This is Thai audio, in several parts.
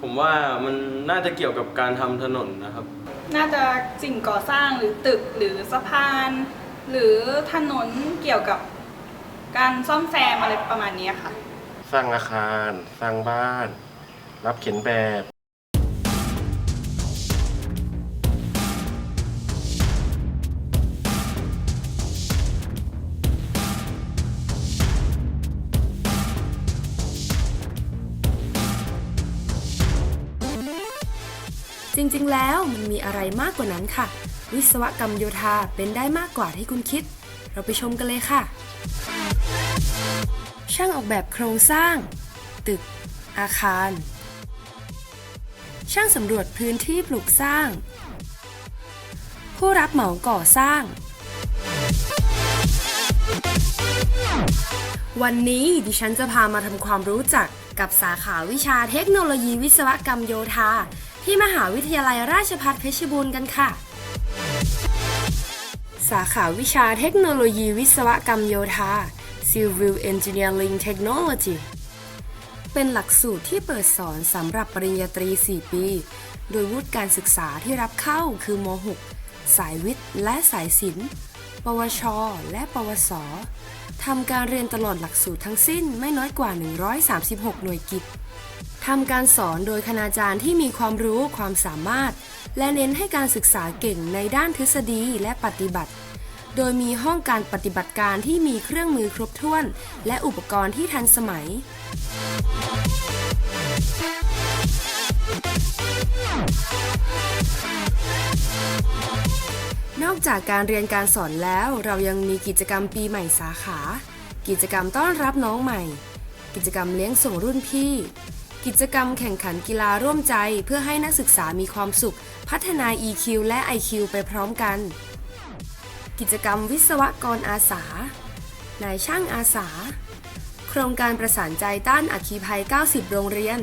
ผมว่ามันน่าจะเกี่ยวกับการทำถนนนะครับ น่าจะสิ่งก่อสร้างหรือตึกหรือสะพาน หรือถนนเกี่ยวกับการซ่อมแซมอะไรประมาณนี้ค่ะ สร้างอาคาร สร้างบ้าน รับเขียนแบบ จริงๆ แล้วมันมีอะไรมากกว่านั้นค่ะ วิศวกรรมโยธาเป็นได้มากกว่าที่คุณคิด เราไปชมกันเลยค่ะ ช่างออกแบบโครงสร้าง ตึก อาคาร ช่างสำรวจพื้นที่ปลูกสร้าง ผู้รับเหมาก่อสร้าง วันนี้ดิฉันจะพามาทำความรู้จักกับสาขาวิชาเทคโนโลยีวิศวกรรมโยธา ที่มหาวิทยาลัยราชภัฏเพชรบูรณ์กันค่ะ สาขาวิชาเทคโนโลยีวิศวกรรมโยธา Civil Engineering Technology เป็นหลักสูตรที่เปิดสอนสำหรับปริญญาตรี 4 ปี โดยวุฒิการศึกษาที่รับเข้าคือม .6 สายวิทย์และสายศิลป์ ปวช และปวส ทำการเรียนตลอดหลักสูตรทั้งสิ้นไม่น้อยกว่า 136 หน่วยกิจ ทำการสอนโดยคณาจารย์ที่มีความรู้ความสามารถ และเน้นให้การศึกษาเก่งในด้านทฤษฎีและปฏิบัติ โดยมีห้องการปฏิบัติการที่มีเครื่องมือครบถ้วน และอุปกรณ์ที่ทันสมัย นอกจากการเรียนการสอนแล้วเรายังมีกิจกรรมปีใหม่สาขา กิจกรรมต้อนรับน้องใหม่ กิจกรรมเลี้ยงส่งรุ่นพี่ กิจกรรมแข่งขันกีฬาร่วมใจเพื่อให้นักศึกษามีความสุข พัฒนา EQ และ IQ ไปพร้อมกัน กิจกรรมวิศวกรอาสา นายช่างอาสา โครงการประสานใจต้านอัคคีภัย 90 โรงเรียน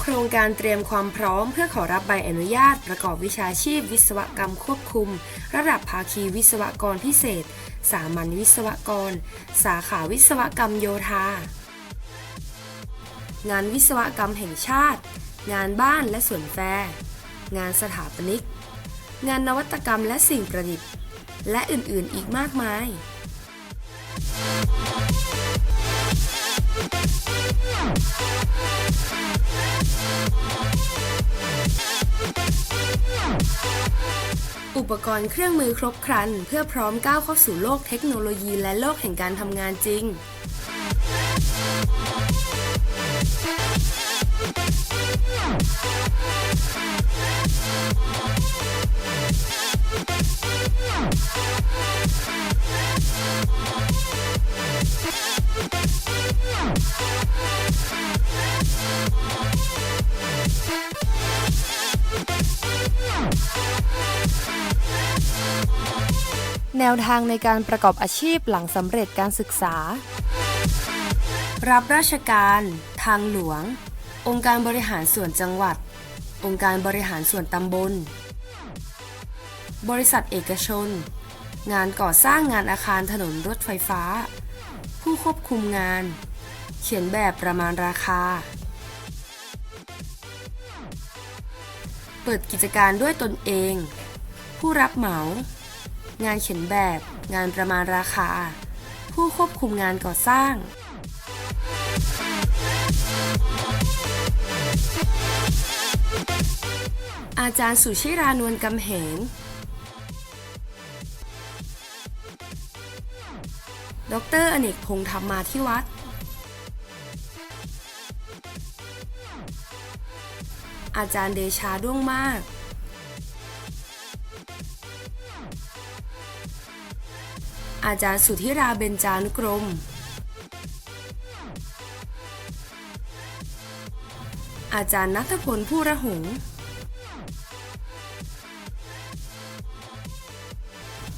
โครงการเตรียมความพร้อมเพื่อขอรับใบอนุญาต ประกอบวิชาชีพ วิศวกรรมควบคุม ระดับภาคีวิศวกรพิเศษ สามัญวิศวกร สาขาวิศวกรรมโยธา งานวิศวกรรมแห่งชาติ งานบ้านและสวนแฟร์งานสถาปนิก งานนวัตกรรมและสิ่งประดิษฐ์ และอื่นๆอีกมากมาย อุปกรณ์เครื่องมือครบครัน เพื่อพร้อมก้าวเข้าสู่โลกเทคโนโลยีและโลกแห่งการทำงานจริง แนวทางในการประกอบอาชีพหลังสำเร็จการศึกษา รับราชการ ทางหลวง องค์การบริหารส่วนจังหวัด องค์การบริหารส่วนตำบล บริษัทเอกชน งานก่อสร้างงานอาคารถนนรถไฟฟ้า ผู้ควบคุมงาน เขียนแบบประมาณราคา เปิดกิจการด้วยตนเอง ผู้รับเหมา งานเขียนแบบ งานประมาณราคา ผู้ควบคุมงานก่อสร้าง อาจารย์สุชิรานวลกำแหงดรอเนกพงษ์ธรรมาที่วัด อาจารย์เดชาด้วงมากอาจารย์สุธิราเบญจานุกรม อาจารย์นัทพลผู้ระหง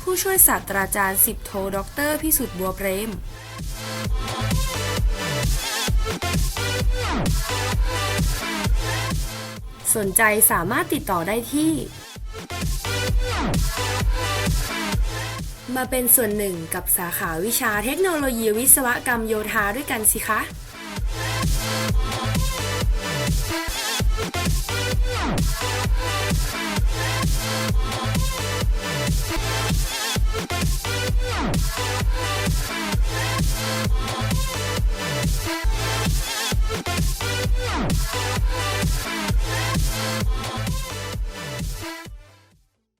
ผู้ช่วยศาสตราจารย์สิบโทด็อกเตอร์พิสุทธิ์บัวเปรม สนใจสามารถติดต่อได้ที่ มาเป็นส่วนหนึ่งกับสาขาวิชาเทคโนโลยีวิศวกรรมโยธาด้วยกันสิคะค